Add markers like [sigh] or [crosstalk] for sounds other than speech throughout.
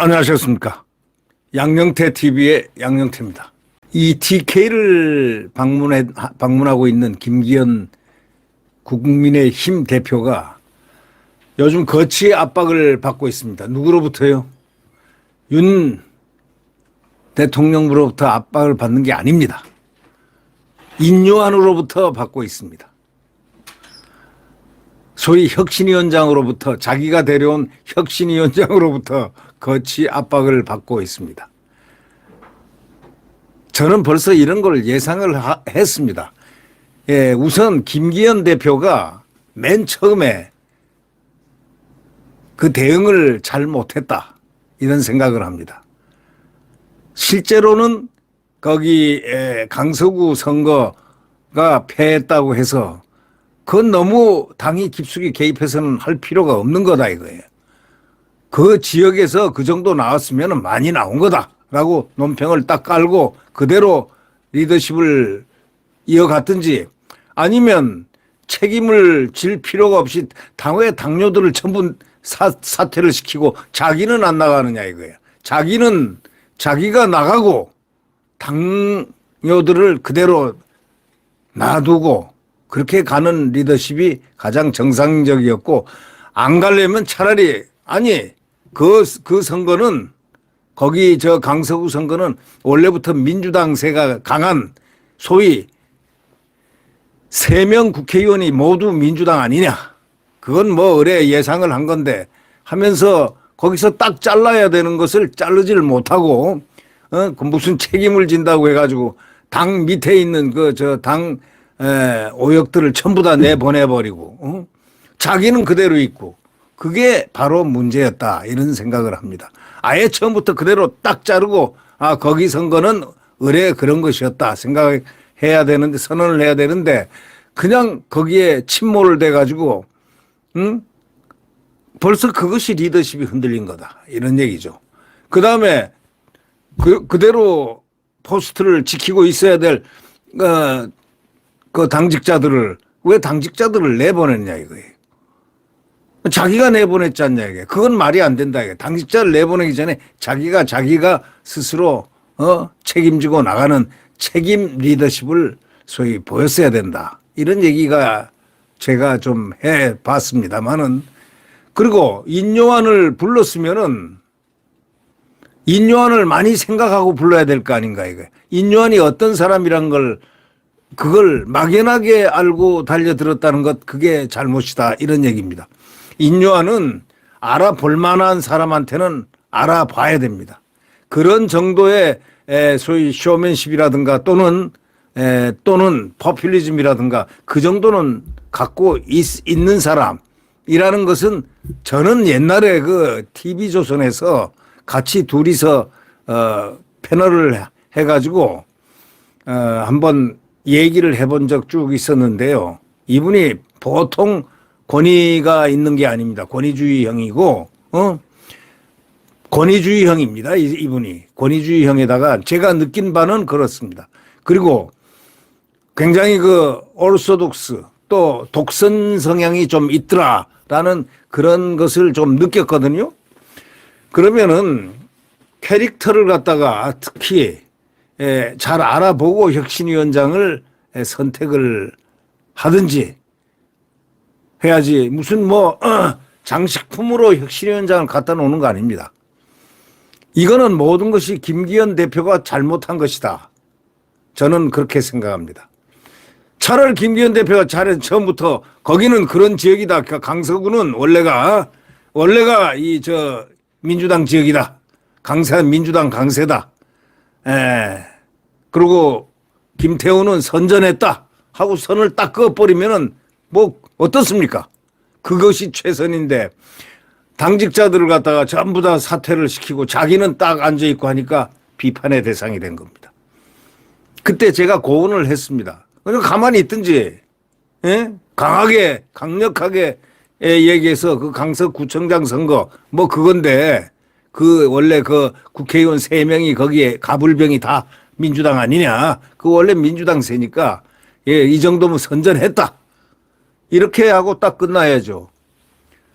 안녕하셨습니까. 양영태 TV의 양영태입니다. 이 TK를 방문해, 방문하고 있는 김기현 국민의힘 대표가 요즘 거치의 압박을 받고 있습니다. 누구로부터요? 윤 대통령으로부터 압박을 받는 게 아닙니다. 인요한으로부터 받고 있습니다. 소위 혁신위원장으로부터 자기가 데려온 혁신위원장으로부터 거치 압박을 받고 있습니다. 저는 벌써 이런 걸 예상을 하- 했습니다. 예, 우선 김기현 대표가 맨 처음에 그 대응을 잘 못했다 이런 생각을 합니다. 실제로는 거기 에, 강서구 선거가 패했다고 해서 그건 너무 당이 깊숙이 개입해서는 할 필요가 없는 거다 이거예요. 그 지역에서 그 정도 나왔으면 많이 나온 거다라고 논평을 딱 깔고 그대로 리더십을 이어갔든지 아니면 책임을 질 필요가 없이 당의 당뇨들을 전부 사, 사퇴를 시키고 자기는 안 나가느냐 이거예요. 자기는 자기가 나가고 당뇨들을 그대로 놔두고 그렇게 가는 리더십이 가장 정상적이었고 안 가려면 차라리 아니 그, 그 선거는 거기 저 강서구 선거는 원래부터 민주당 세가 강한 소위 세 명 국회의원이 모두 민주당 아니냐. 그건 뭐 의뢰 예상을 한 건데 하면서 거기서 딱 잘라야 되는 것을 자르지를 못하고 어, 그 무슨 책임을 진다고 해가지고 당 밑에 있는 그 저 당 오역들을 전부 다 내보내버리고 어? 자기는 그대로 있고 그게 바로 문제였다 이런 생각을 합니다. 아예 처음부터 그대로 딱 자르고 아 거기 선거는 의뢰 그런 것이었다 생각해야 되는데 선언을 해야 되는데 그냥 거기에 침몰을 돼 가지고 응? 벌써 그것이 리더십이 흔들린 거다 이런 얘기죠. 그 다음에 그 그대로 포스트를 지키고 있어야 될 어, 그 당직자들을 왜 당직자들을 내보냈냐 이거예요. 자기가 내보냈지 않냐 이게. 그건 말이 안 된다 이게. 당직자를 내보내기 전에 자기가 자기가 스스로 어 책임지고 나가는 책임 리더십을 소위 보였어야 된다. 이런 얘기가 제가 좀 해 봤습니다만은 그리고 인요한을 불렀으면은 인요한을 많이 생각하고 불러야 될 거 아닌가 이거. 인요한이 어떤 사람이란 걸 그걸 막연하게 알고 달려들었다는 것 그게 잘못이다 이런 얘기입니다. 인요한은 알아볼 만한 사람한테는 알아봐야 됩니다. 그런 정도의 에, 소위 쇼맨십이라든가 또는 에, 또는 포퓰리즘이라든가 그 정도는 갖고 있, 있는 사람이라는 것은 저는 옛날에 그 TV 조선에서 같이 둘이서 어, 패널을 해가지고 어, 한번 얘기를 해본 적 쭉 있었는데요. 이분이 보통 권위가 있는 게 아닙니다. 권위주의형이고, 어? 권위주의형입니다. 이- 이분이. 권위주의형에다가 제가 느낀 바는 그렇습니다. 그리고 굉장히 그 오르소독스 또 독선 성향이 좀 있더라라는 그런 것을 좀 느꼈거든요. 그러면은 캐릭터를 갖다가 특히 예, 잘 알아보고 혁신위원장을 예, 선택을 하든지 해야지 무슨 뭐 어, 장식품으로 혁신위원장을 갖다 놓는 거 아닙니다. 이거는 모든 것이 김기현 대표가 잘못한 것이다. 저는 그렇게 생각합니다. 차라리 김기현 대표가 잘해 처음부터 거기는 그런 지역이다. 그 강서구는 원래가 원래가 이 저 민주당 지역이다. 강세 민주당 강세다. 에. 그리고 김태우는 선전했다 하고 선을 딱 그어버리면은 뭐 어떻습니까? 그것이 최선인데 당직자들을 갖다가 전부 다 사퇴를 시키고 자기는 딱 앉아 있고 하니까 비판의 대상이 된 겁니다. 그때 제가 고언을 했습니다. 그냥 가만히 있든지, 예? 강하게, 강력하게 예, 얘기해서 그 강서 구청장 선거 뭐 그건데 그 원래 그 국회의원 세 명이 거기에 가불병이 다 민주당 아니냐. 그 원래 민주당 세니까 예, 이 정도면 선전했다. 이렇게 하고 딱 끝나야죠.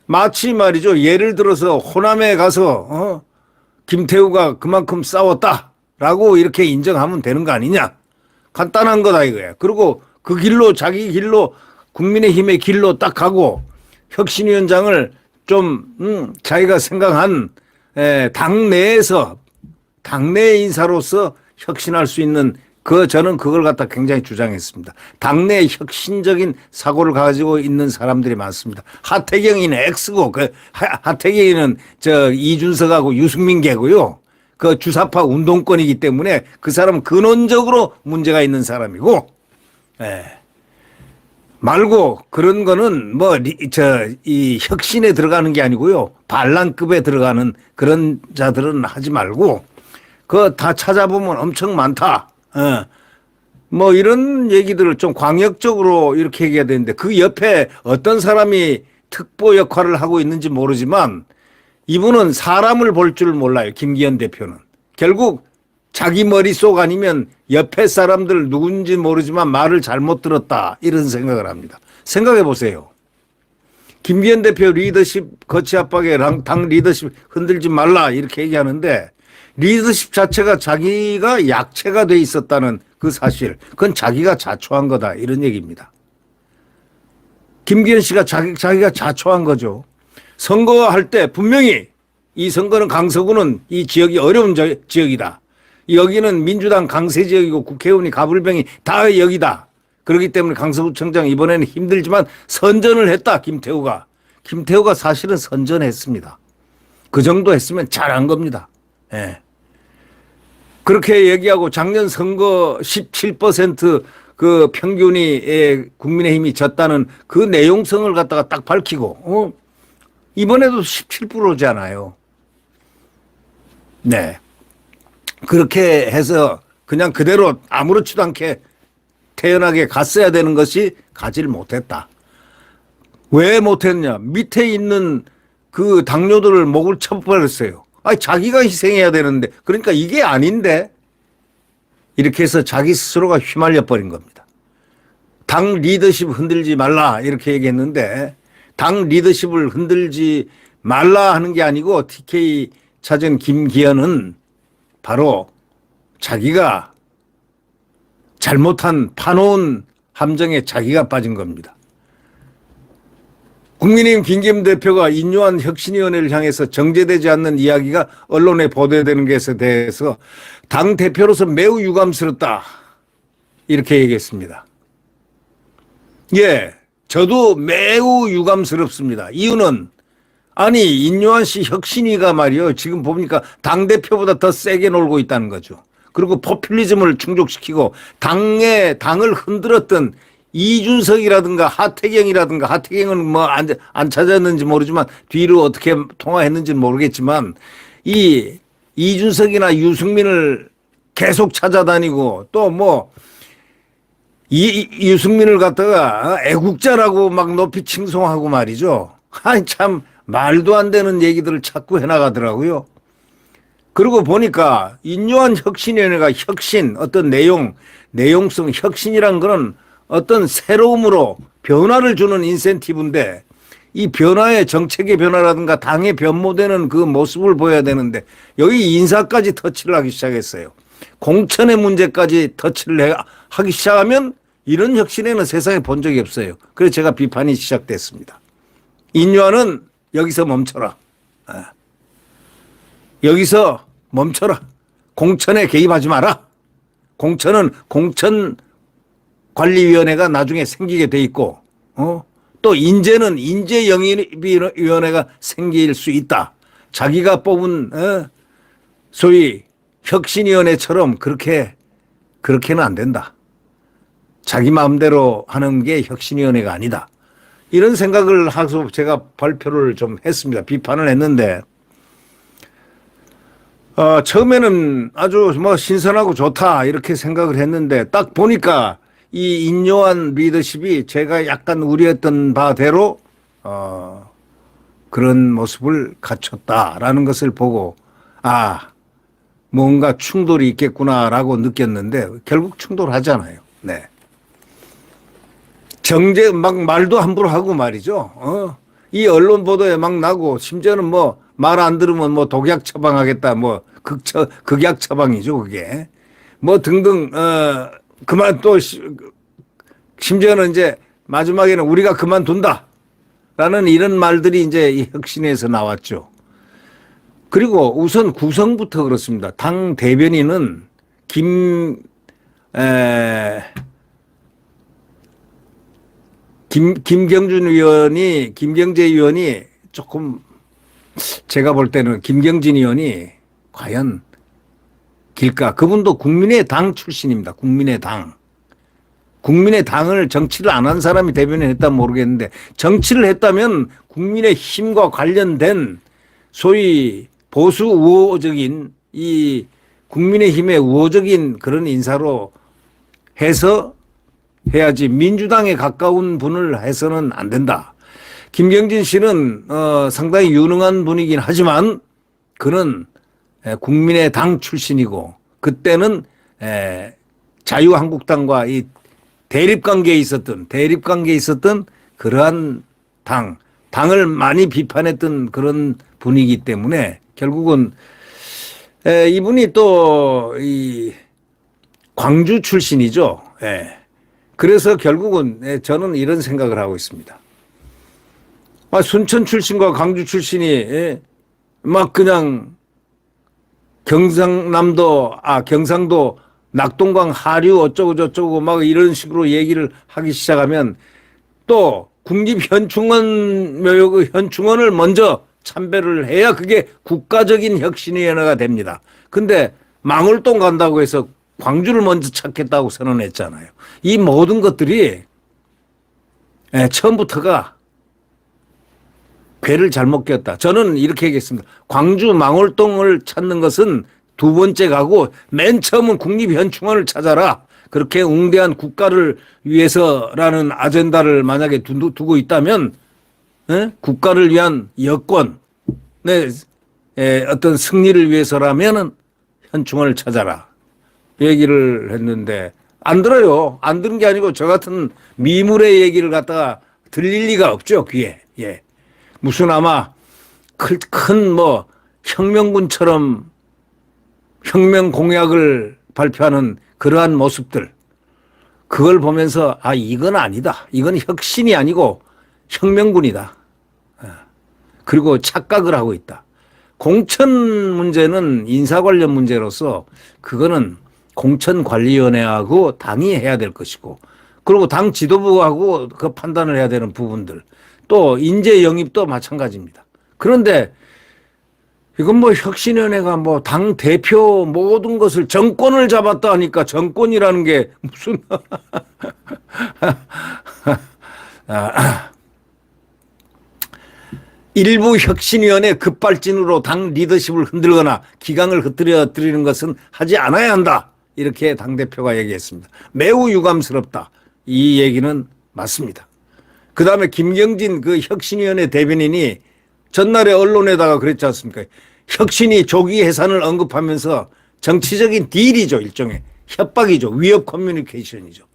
마치 말이죠. 예를 들어서 호남에 가서 어? 김태우가 그만큼 싸웠다라고 이렇게 인정하면 되는 거 아니냐? 간단한 거다 이거야. 그리고 그 길로 자기 길로 국민의힘의 길로 딱 가고 혁신위원장을 좀 음, 자기가 생각한 에, 당 내에서 당내 인사로서 혁신할 수 있는 그 저는 그걸 갖다 굉장히 주장했습니다. 당내 혁신적인 사고를 가지고 있는 사람들이 많습니다. 하태경이는 X고 그 하- 하태경이는 저 이준석하고 유승민계고요. 그 주사파 운동권이기 때문에 그 사람은 근원적으로 문제가 있는 사람이고, 예. 말고 그런 거는 뭐 저 이 혁신에 들어가는 게 아니고요 반란급에 들어가는 그런 자들은 하지 말고 그거 다 찾아보면 엄청 많다. 어. 뭐 이런 얘기들을 좀 광역적으로 이렇게 얘기해야 되는데 그 옆에 어떤 사람이 특보 역할을 하고 있는지 모르지만 이분은 사람을 볼 줄 몰라요. 김기현 대표는. 결국 자기 머릿속 아니면 옆에 사람들 누군지 모르지만 말을 잘못 들었다. 이런 생각을 합니다. 생각해 보세요. 김기현 대표 리더십 거치 압박에 당- 당 리더십 흔들지 말라 이렇게 얘기하는데 리더십 자체가 자기가 약체가 돼 있었다는 그 사실 그건 자기가 자초한 거다 이런 얘기입니다. 김기현 씨가 자기, 자기가 자초한 거죠. 선거할 때 분명히 이 선거는 강서구는 이 지역이 어려운 저- 지역이다. 여기는 민주당 강세 지역이고 국회의원이 가불병이 다 여기다. 그렇기 때문에 강서구청장 이번에는 힘들지만 선전을 했다. 김태우가. 김태우가 사실은 선전했습니다. 그 정도 했으면 잘한 겁니다. 예. 그렇게 얘기하고 작년 선거 17%그 평균이 예, 국민의힘이 졌다는 그 내용성을 갖다가 딱 밝히고 어? 이번에도 17%잖아요. 네. 그렇게 해서 그냥 그대로 아무렇지도 않게 태연하게 갔어야 되는 것이 가지를 못했다. 왜 못했냐? 밑에 있는 그 당뇨들을 목을 쳐버렸어요. 아니, 자기가 희생해야 되는데. 그러니까 이게 아닌데. 이렇게 해서 자기 스스로가 휘말려 버린 겁니다. 당 리더십 흔들지 말라. 이렇게 얘기했는데, 당 리더십을 흔들지 말라 하는 게 아니고, TK 찾은 김기현은 바로 자기가 잘못한 파놓은 함정에 자기가 빠진 겁니다. 국민의힘 김기현 대표가 인요한 혁신위원회를 향해서 정제되지 않는 이야기가 언론에 보도되는 것에 대해서 당 대표로서 매우 유감스럽다. 이렇게 얘기했습니다. 예, 저도 매우 유감스럽습니다. 이유는 아니 인요한 씨 혁신위가 말이요 지금 보니까 당 대표보다 더 세게 놀고 있다는 거죠. 그리고 포퓰리즘을 충족시키고 당의 당을 흔들었던 이준석이라든가 하태경이라든가 하태경은 뭐안안 찾았는지 모르지만 뒤로 어떻게 통화했는지는 모르겠지만 이 이준석이나 유승민을 계속 찾아다니고 또뭐 이, 이- 유승민을 갖다가 애국자라고 막 높이 칭송하고 말이죠. 아니 참 말도 안 되는 얘기들을 자꾸 해나가더라고요. 그리고 보니까 인요한 혁신위원회가 혁신 어떤 내용 내용성 혁신이란 거는 어떤 새로움으로 변화를 주는 인센티브인데 이 변화의 정책의 변화라든가 당의 변모되는 그 모습을 보여야 되는데 여기 인사까지 터치를 하기 시작했어요. 공천의 문제까지 터치를 해- 하기 시작하면 이런 혁신에는 세상에 본 적이 없어요. 그래서 제가 비판이 시작됐습니다. 인류화는 여기서 멈춰라. 아. 여기서 멈춰라. 공천에 개입하지 마라. 공천은 공천 관리위원회가 나중에 생기게 돼 있고, 어? 또 인재는 인재 영입위원회가 생길 수 있다. 자기가 뽑은 어? 소위 혁신위원회처럼 그렇게 그렇게는 안 된다. 자기 마음대로 하는 게 혁신위원회가 아니다. 이런 생각을 하고 제가 발표를 좀 했습니다. 비판을 했는데, 어, 처음에는 아주 뭐 신선하고 좋다 이렇게 생각을 했는데 딱 보니까 이 인요한 리더십이 제가 약간 우려했던 바대로 어, 그런 모습을 갖췄다라는 것을 보고 아, 뭔가 충돌이 있겠구나라고 느꼈는데 결국 충돌하잖아요. 네. 정제 막 말도 함부로 하고 말이죠. 어. 이 언론 보도에 막 나고 심지어는 뭐 말 안 들으면 뭐 독약 처방하겠다 뭐 극처 극약 처방이죠 그게 뭐 등등 어 그만 또 시- 심지어는 이제 마지막에는 우리가 그만둔다 라는 이런 말들이 이제 이 혁신에서 나왔죠. 그리고 우선 구성부터 그렇습니다. 당 대변인은 김, 에, 김, 김경준 의원이, 김경재 의원이 조금 제가 볼 때는 김경진 의원이 과연 길까? 그분도 국민의 당 출신입니다. 국민의 당. 국민의 당을 정치를 안 한 사람이 대변인 했다면 모르겠는데 정치를 했다면 국민의 힘과 관련된 소위 보수 우호적인 이 국민의힘의 우호적인 그런 인사로 해서 해야지 민주당에 가까운 분을 해서는 안 된다. 김경진 씨는 어 상당히 유능한 분이긴 하지만 그는 에, 국민의 당 출신이고 그때는 에, 자유한국당과 이 대립 관계에 있었던 대립 관계에 있었던 그러한 당 당을 많이 비판했던 그런 분이기 때문에 결국은 에, 이분이 또 이 광주 출신이죠. 예. 그래서 결국은 예, 저는 이런 생각을 하고 있습니다. 아, 순천 출신과 광주 출신이 예, 막 그냥 경상남도 아 경상도 낙동강 하류 어쩌고 저쩌고 막 이런 식으로 얘기를 하기 시작하면 또 국립현충원 묘역 현충원을 먼저 참배를 해야 그게 국가적인 혁신위원회가 됩니다. 근데 망월동 간다고 해서 광주를 먼저 찾겠다고 선언했잖아요. 이 모든 것들이 예, 처음부터가 괴를 잘못 꼈다. 저는 이렇게 얘기했습니다. 광주 망월동을 찾는 것은 두 번째 가고 맨 처음은 국립현충원을 찾아라. 그렇게 웅대한 국가를 위해서라는 아젠다를 만약에 두- 두고 있다면 예? 국가를 위한 여권, 네, 에, 어떤 승리를 위해서라면은 현충원을 찾아라. 얘기를 했는데 안 들어요. 안 들은 게 아니고 저 같은 미물의 얘기를 갖다가 들릴 리가 없죠 귀에. 예. 무슨 아마 큰 뭐 혁명군처럼 혁명 공약을 발표하는 그러한 모습들 그걸 보면서 아 이건 아니다. 이건 혁신이 아니고 혁명군이다. 예. 그리고 착각을 하고 있다. 공천 문제는 인사 관련 문제로서 그거는 공천관리위원회하고 당이 해야 될 것이고 그리고 당 지도부하고 그 판단을 해야 되는 부분들 또 인재 영입도 마찬가지입니다. 그런데 이건 뭐 혁신위원회가 뭐 당 대표 모든 것을 정권을 잡았다 하니까 정권이라는 게 무슨 [laughs] 아, 일부 혁신위원회 급발진으로 당 리더십을 흔들거나 기강을 흐트려 드리는 것은 하지 않아야 한다. 이렇게 당대표가 얘기했습니다. 매우 유감스럽다. 이 얘기는 맞습니다. 그 다음에 김경진 그 혁신위원회 대변인이 전날에 언론에다가 그랬지 않습니까? 혁신이 조기 해산을 언급하면서 정치적인 딜이죠. 일종의 협박이죠. 위협 커뮤니케이션이죠.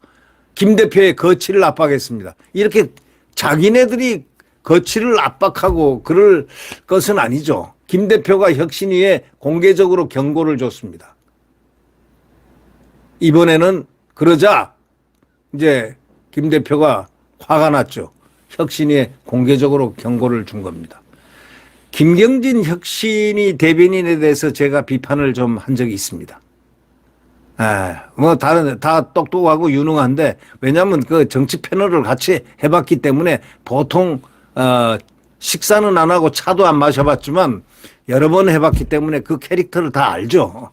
김 대표의 거취를 압박했습니다. 이렇게 자기네들이 거취를 압박하고 그럴 것은 아니죠. 김 대표가 혁신위에 공개적으로 경고를 줬습니다. 이번에는 그러자 이제 김 대표가 화가 났죠. 혁신위에 공개적으로 경고를 준 겁니다. 김경진 혁신이 대변인에 대해서 제가 비판을 좀 한 적이 있습니다. 아, 뭐 다른 다 똑똑하고 유능한데 왜냐하면 그 정치 패널을 같이 해봤기 때문에 보통 어 식사는 안 하고 차도 안 마셔봤지만 여러 번 해봤기 때문에 그 캐릭터를 다 알죠.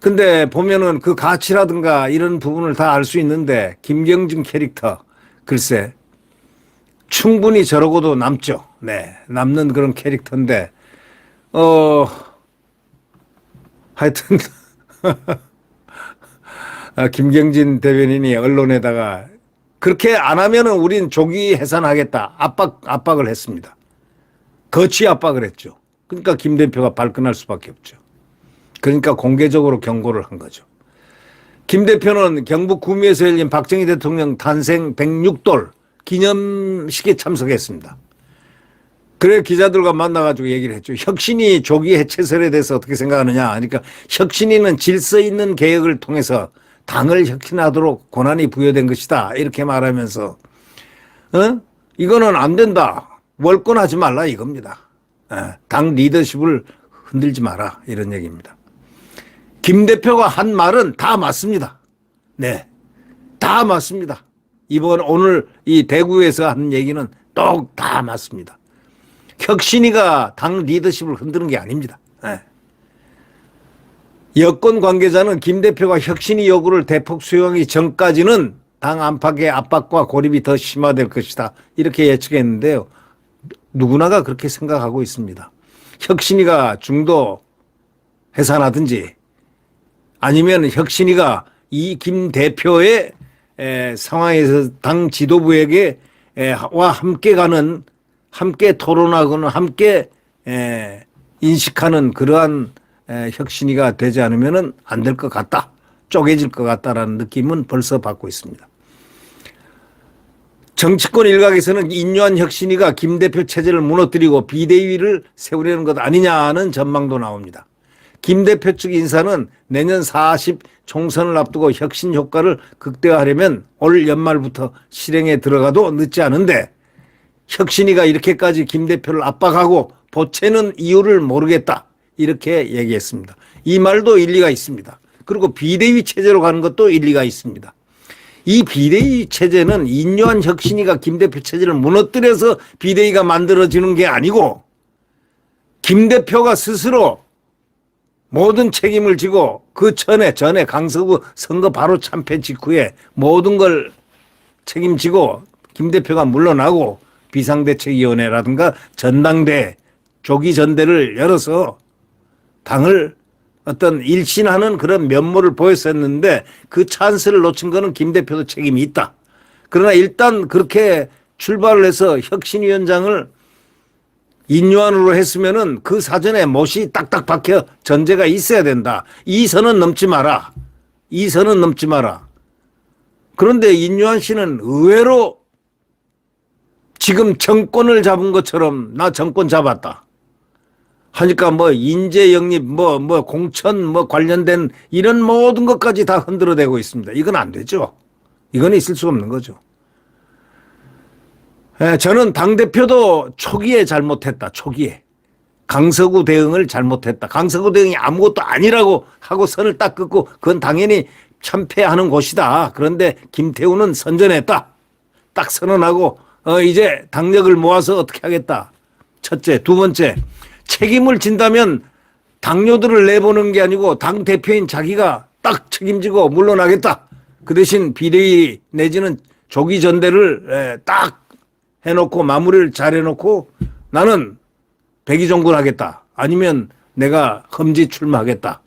근데 보면은 그 가치라든가 이런 부분을 다 알 수 있는데 김경진 캐릭터 글쎄 충분히 저러고도 남죠. 네, 남는 그런 캐릭터인데 어 하여튼 [laughs] 아, 김경진 대변인이 언론에다가 그렇게 안 하면은 우린 조기 해산하겠다 압박 압박을 했습니다. 거치 압박을 했죠. 그러니까 김 대표가 발끈할 수밖에 없죠. 그러니까 공개적으로 경고를 한 거죠. 김 대표는 경북 구미에서 열린 박정희 대통령 탄생 106돌 기념식에 참석했습니다. 그래 기자들과 만나가지고 얘기를 했죠. 혁신이 조기 해체설에 대해서 어떻게 생각하느냐. 그러니까 혁신이는 질서 있는 개혁을 통해서 당을 혁신하도록 권한이 부여된 것이다. 이렇게 말하면서 어? 이거는 안 된다. 월권하지 말라 이겁니다. 예, 당 리더십을 흔들지 마라 이런 얘기입니다. 김 대표가 한 말은 다 맞습니다. 네. 다 맞습니다. 이번 오늘 이 대구에서 한 얘기는 똑 다 맞습니다. 혁신이가 당 리더십을 흔드는 게 아닙니다. 예. 여권 관계자는 김 대표가 혁신이 요구를 대폭 수용하기 전까지는 당 안팎의 압박과 고립이 더 심화될 것이다. 이렇게 예측했는데요. 누구나가 그렇게 생각하고 있습니다. 혁신이가 중도 해산하든지 아니면 혁신이가 이 김 대표의 에, 상황에서 당 지도부에게 에, 와 함께 가는 함께 토론하고는 함께 에, 인식하는 그러한 에, 혁신이가 되지 않으면은 안될 것 같다. 쪼개질 것 같다라는 느낌은 벌써 받고 있습니다. 정치권 일각에서는 인류한 혁신이가 김 대표 체제를 무너뜨리고 비대위를 세우려는 것 아니냐는 전망도 나옵니다. 김 대표 측 인사는 내년 40 총선을 앞두고 혁신 효과를 극대화하려면 올 연말부터 실행에 들어가도 늦지 않은데 혁신이가 이렇게까지 김 대표를 압박하고 보채는 이유를 모르겠다. 이렇게 얘기했습니다. 이 말도 일리가 있습니다. 그리고 비대위 체제로 가는 것도 일리가 있습니다. 이 비대위 체제는 인요한 혁신이가 김 대표 체제를 무너뜨려서 비대위가 만들어지는 게 아니고 김 대표가 스스로 모든 책임을 지고 그 전에 전에 강서구 선거 바로 참패 직후에 모든 걸 책임지고 김 대표가 물러나고 비상대책위원회라든가 전당대 조기 전대를 열어서 당을 어떤 일신하는 그런 면모를 보였었는데 그 찬스를 놓친 거는 김 대표도 책임이 있다. 그러나 일단 그렇게 출발을 해서 혁신위원장을 인유한으로 했으면은 그 사전에 못이 딱딱 박혀 전제가 있어야 된다. 이 선은 넘지 마라. 이 선은 넘지 마라. 그런데 인유한 씨는 의외로 지금 정권을 잡은 것처럼 나 정권 잡았다. 하니까 뭐 인재 영입 뭐뭐 공천 뭐 관련된 이런 모든 것까지 다 흔들어대고 있습니다. 이건 안 되죠. 이건 있을 수 없는 거죠. 예, 저는 당 대표도 초기에 잘못했다. 초기에 강서구 대응을 잘못했다. 강서구 대응이 아무것도 아니라고 하고 선을 딱 긋고 그건 당연히 참패하는 곳이다. 그런데 김태우는 선전했다. 딱 선언하고 어 이제 당력을 모아서 어떻게 하겠다. 첫째, 두 번째 책임을 진다면 당뇨들을 내보는 게 아니고 당 대표인 자기가 딱 책임지고 물러나겠다. 그 대신 비대위 내지는 조기 전대를 에, 딱 해놓고 마무리를 잘 해놓고 나는 백의종군 하겠다. 아니면 내가 험지 출마하겠다.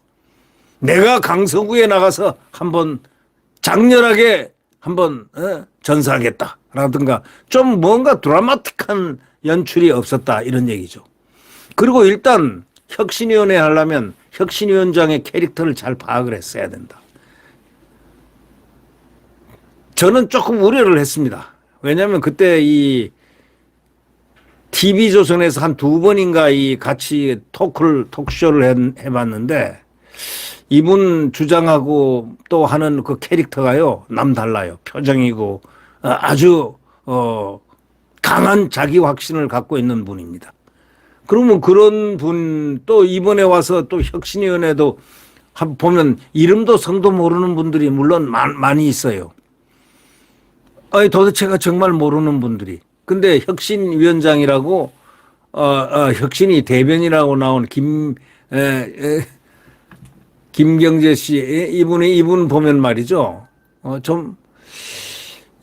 내가 강서구에 나가서 한번 장렬하게 한번 어, 전사하겠다. 라든가 좀 뭔가 드라마틱한 연출이 없었다. 이런 얘기죠. 그리고 일단 혁신위원회 하려면 혁신위원장의 캐릭터를 잘 파악을 했어야 된다. 저는 조금 우려를 했습니다. 왜냐하면 그때 이 TV조선에서 한 두 번인가 이 같이 토크를, 톡쇼를 해, 해봤는데 이분 주장하고 또 하는 그 캐릭터가요, 남 달라요. 표정이고 어, 아주, 어, 강한 자기 확신을 갖고 있는 분입니다. 그러면 그런 분 또 이번에 와서 또 혁신위원회도 한 보면 이름도 성도 모르는 분들이 물론 많이 있어요. 아니 도대체가 정말 모르는 분들이. 근데 혁신위원장이라고 어, 어 혁신이 대변이라고 나온 김 에, 에, 김경재 씨 이분이 이분 보면 말이죠. 어, 좀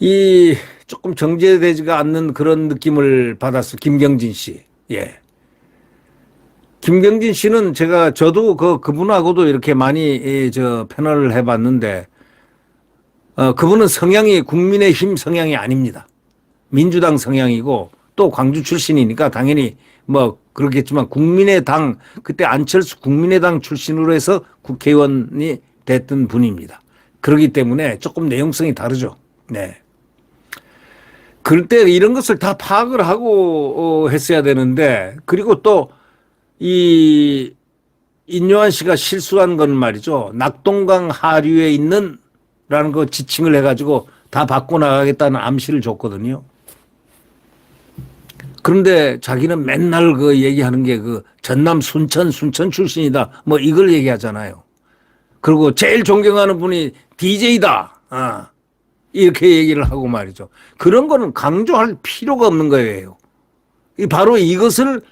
이 조금 정제되지가 않는 그런 느낌을 받았어. 김경진 씨. 예. 김경진 씨는 제가 저도 그 그분하고도 이렇게 많이 저 패널을 해봤는데 어 그분은 성향이 국민의힘 성향이 아닙니다. 민주당 성향이고 또 광주 출신이니까 당연히 뭐 그렇겠지만 국민의당 그때 안철수 국민의당 출신으로 해서 국회의원이 됐던 분입니다. 그러기 때문에 조금 내용성이 다르죠. 네. 그럴 때 이런 것을 다 파악을 하고 어, 했어야 되는데 그리고 또 이 인요한 씨가 실수한 건 말이죠. 낙동강 하류에 있는 라는 거 지칭을 해가지고 다 바꿔 나가겠다는 암시를 줬거든요. 그런데 자기는 맨날 그 얘기하는 게 그 전남 순천 순천 출신이다 뭐 이걸 얘기하잖아요. 그리고 제일 존경하는 분이 DJ다. 아. 이렇게 얘기를 하고 말이죠. 그런 거는 강조할 필요가 없는 거예요. 이 바로 이것을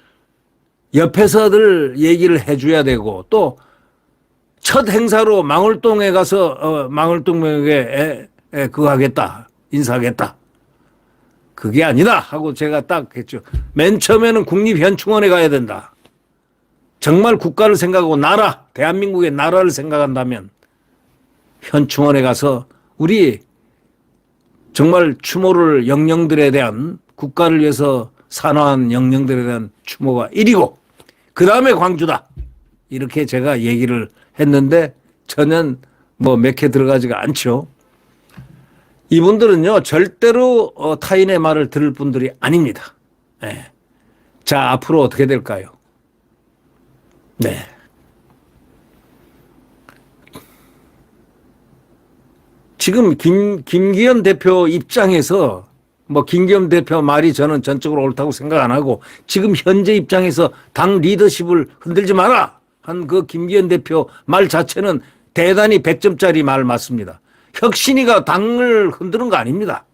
옆에서들 얘기를 해줘야 되고 또 첫 행사로 망월동에 가서 어, 망월동에게 그거 하겠다 인사하겠다 그게 아니다 하고 제가 딱 했죠. 맨 처음에는 국립현충원에 가야 된다. 정말 국가를 생각하고 나라 대한민국의 나라를 생각한다면 현충원에 가서 우리 정말 추모를 영령들에 대한 국가를 위해서 산화한 영령들에 대한 추모가 1이고 그 다음에 광주다. 이렇게 제가 얘기를 했는데 전혀 뭐 몇 개 들어가지가 않죠. 이분들은요 절대로 어, 타인의 말을 들을 분들이 아닙니다. 예. 자 앞으로 어떻게 될까요? 네. 지금 김 김기현 대표 입장에서 뭐 김기현 대표 말이 저는 전적으로 옳다고 생각 안 하고 지금 현재 입장에서 당 리더십을 흔들지 마라 한 그 김기현 대표 말 자체는 대단히 100점짜리 말 맞습니다. 혁신이가 당을 흔드는 거 아닙니다.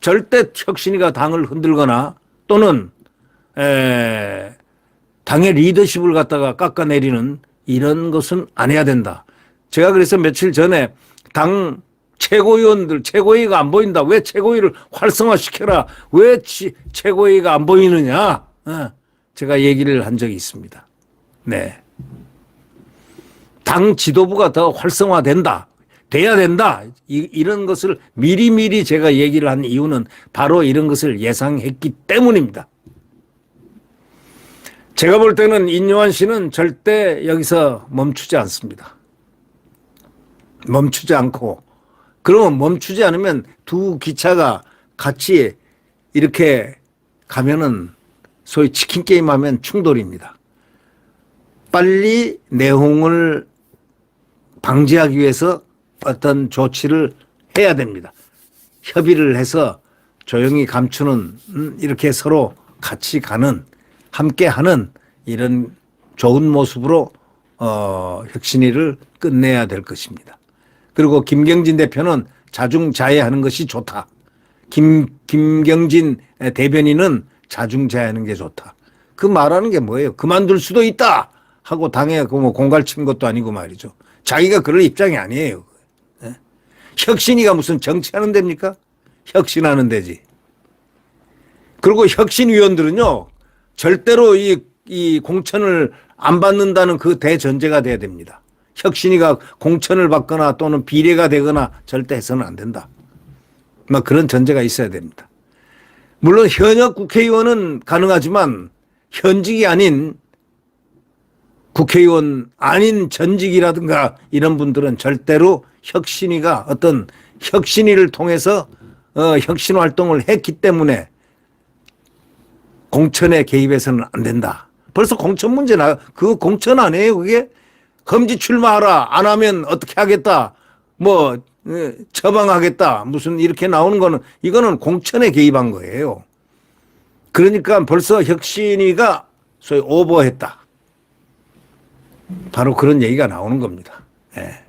절대 혁신이가 당을 흔들거나 또는 에, 당의 리더십을 갖다가 깎아내리는 이런 것은 안 해야 된다. 제가 그래서 며칠 전에 당 최고위원들 최고위가 안 보인다. 왜 최고위를 활성화시켜라. 왜 치, 최고위가 안 보이느냐. 어, 제가 얘기를 한 적이 있습니다. 네. 당 지도부가 더 활성화된다. 돼야 된다. 이, 이런 것을 미리미리 제가 얘기를 한 이유는 바로 이런 것을 예상했기 때문입니다. 제가 볼 때는 인요한 씨는 절대 여기서 멈추지 않습니다. 멈추지 않고 그러면 멈추지 않으면 두 기차가 같이 이렇게 가면은 소위 치킨 게임 하면 충돌입니다. 빨리 내홍을 방지하기 위해서 어떤 조치를 해야 됩니다. 협의를 해서 조용히 감추는 음, 이렇게 서로 같이 가는 함께 하는 이런 좋은 모습으로 어, 혁신위를 끝내야 될 것입니다. 그리고 김경진 대표는 자중자애하는 것이 좋다. 김 김경진 대변인은 자중자애하는 게 좋다. 그 말하는 게 뭐예요? 그만둘 수도 있다 하고 당에 그뭐 공갈 친 것도 아니고 말이죠. 자기가 그럴 입장이 아니에요. 예? 혁신이가 무슨 정치하는 데입니까? 혁신하는 데지. 그리고 혁신위원들은요, 절대로 이, 이 공천을 안 받는다는 그 대전제가 돼야 됩니다. 혁신이가 공천을 받거나 또는 비례가 되거나 절대 해서는 안 된다. 뭐 그런 전제가 있어야 됩니다. 물론 현역 국회의원은 가능하지만 현직이 아닌 국회의원 아닌 전직이라든가 이런 분들은 절대로 혁신이가 어떤 혁신이를 통해서 어, 혁신 활동을 했기 때문에 공천에 개입해서는 안 된다. 벌써 공천 문제 나, 그 공천 아니에요, 그게? 험지 출마하라. 안 하면 어떻게 하겠다. 뭐, 어, 처방하겠다. 무슨 이렇게 나오는 거는, 이거는 공천에 개입한 거예요. 그러니까 벌써 혁신이가 소위 오버했다. 바로 그런 얘기가 나오는 겁니다. 예.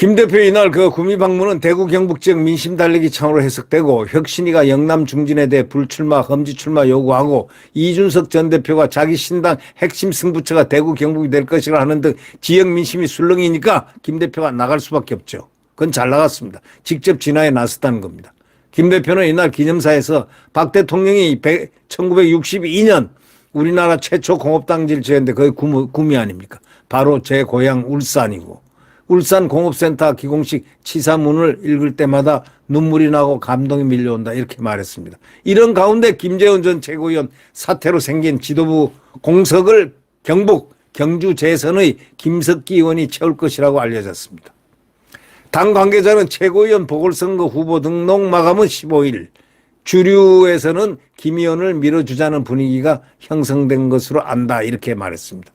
김 대표 이날 그 구미 방문은 대구 경북 지역 민심 달래기 차원으로 해석되고 혁신이가 영남 중진에 대해 불출마 험지 출마 요구하고 이준석 전 대표가 자기 신당 핵심 승부처가 대구 경북이 될 것이라 하는 등 지역 민심이 술렁이니까 김 대표가 나갈 수밖에 없죠. 그건 잘 나갔습니다. 직접 진화에 나섰다는 겁니다. 김 대표는 이날 기념사에서 박 대통령이 1962년 우리나라 최초 공업당지를 지었는데 거의 구미, 구미 아닙니까? 바로 제 고향 울산이고 울산 공업센터 기공식 치사문을 읽을 때마다 눈물이 나고 감동이 밀려온다 이렇게 말했습니다. 이런 가운데 김재원 전 최고위원 사태로 생긴 지도부 공석을 경북 경주 재선의 김석기 의원이 채울 것이라고 알려졌습니다. 당 관계자는 최고위원 보궐선거 후보 등록 마감은 15일, 주류에서는 김 의원을 밀어주자는 분위기가 형성된 것으로 안다 이렇게 말했습니다.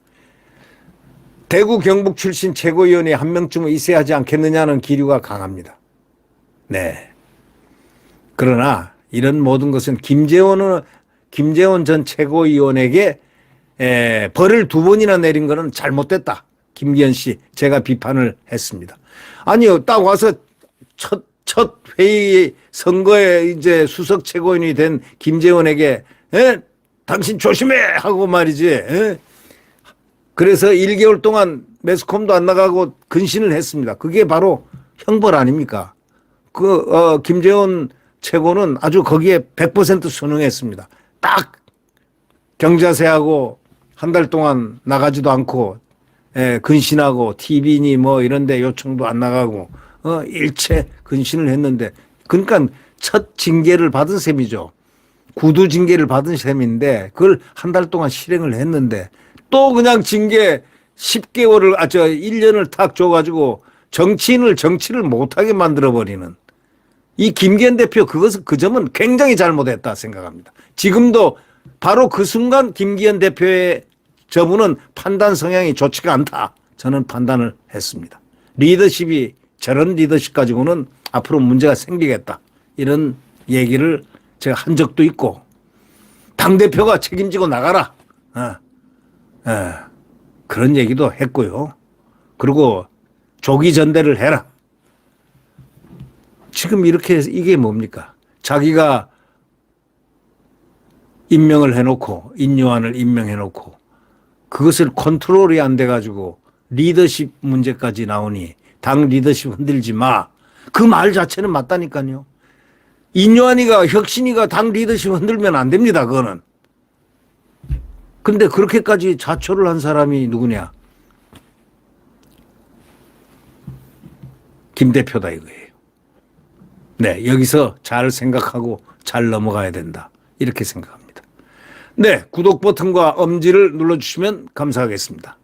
대구 경북 출신 최고위원이 한 명쯤은 있어야 하지 않겠느냐는 기류가 강합니다. 네. 그러나 이런 모든 것은 김재원은 김재원 전 최고위원에게 에, 벌을 두 번이나 내린 것은 잘못됐다. 김기현 씨 제가 비판을 했습니다. 아니요, 딱 와서 첫, 첫 회의 선거에 이제 수석 최고위원이 된 김재원에게 에? 당신 조심해 하고 말이지. 에? 그래서 1개월 동안 매스컴도 안 나가고 근신을 했습니다. 그게 바로 형벌 아닙니까? 그, 어, 김재원 최고는 아주 거기에 100% 순응했습니다. 딱 경자세하고 한 달 동안 나가지도 않고, 예, 근신하고, TV니 뭐 이런데 요청도 안 나가고, 어, 일체 근신을 했는데, 그러니까 첫 징계를 받은 셈이죠. 구두 징계를 받은 셈인데, 그걸 한 달 동안 실행을 했는데, 또 그냥 징계 10개월을, 아, 저 1년을 탁 줘가지고, 정치인을 정치를 못하게 만들어버리는 이 김기현 대표 그것은 그 점은 굉장히 잘못했다 생각합니다. 지금도 바로 그 순간 김기현 대표의 저분은 판단 성향이 좋지가 않다. 저는 판단을 했습니다. 리더십이 저런 리더십 가지고는 앞으로 문제가 생기겠다. 이런 얘기를 제가 한 적도 있고 당대표가 책임지고 나가라. 어. 어. 그런 얘기도 했고요. 그리고 조기 전대를 해라. 지금 이렇게 해서 이게 뭡니까? 자기가 임명을 해놓고 인요한을 임명해놓고 그것을 컨트롤이 안 돼가지고 리더십 문제까지 나오니 당 리더십 흔들지 마. 그 말 자체는 맞다니까요. 인요한이가 혁신이가 당 리더십 흔들면 안 됩니다. 그거는. 근데 그렇게까지 자초를 한 사람이 누구냐? 김 대표다 이거예요. 네, 여기서 잘 생각하고 잘 넘어가야 된다. 이렇게 생각합니다. 네, 구독 버튼과 엄지를 눌러주시면 감사하겠습니다.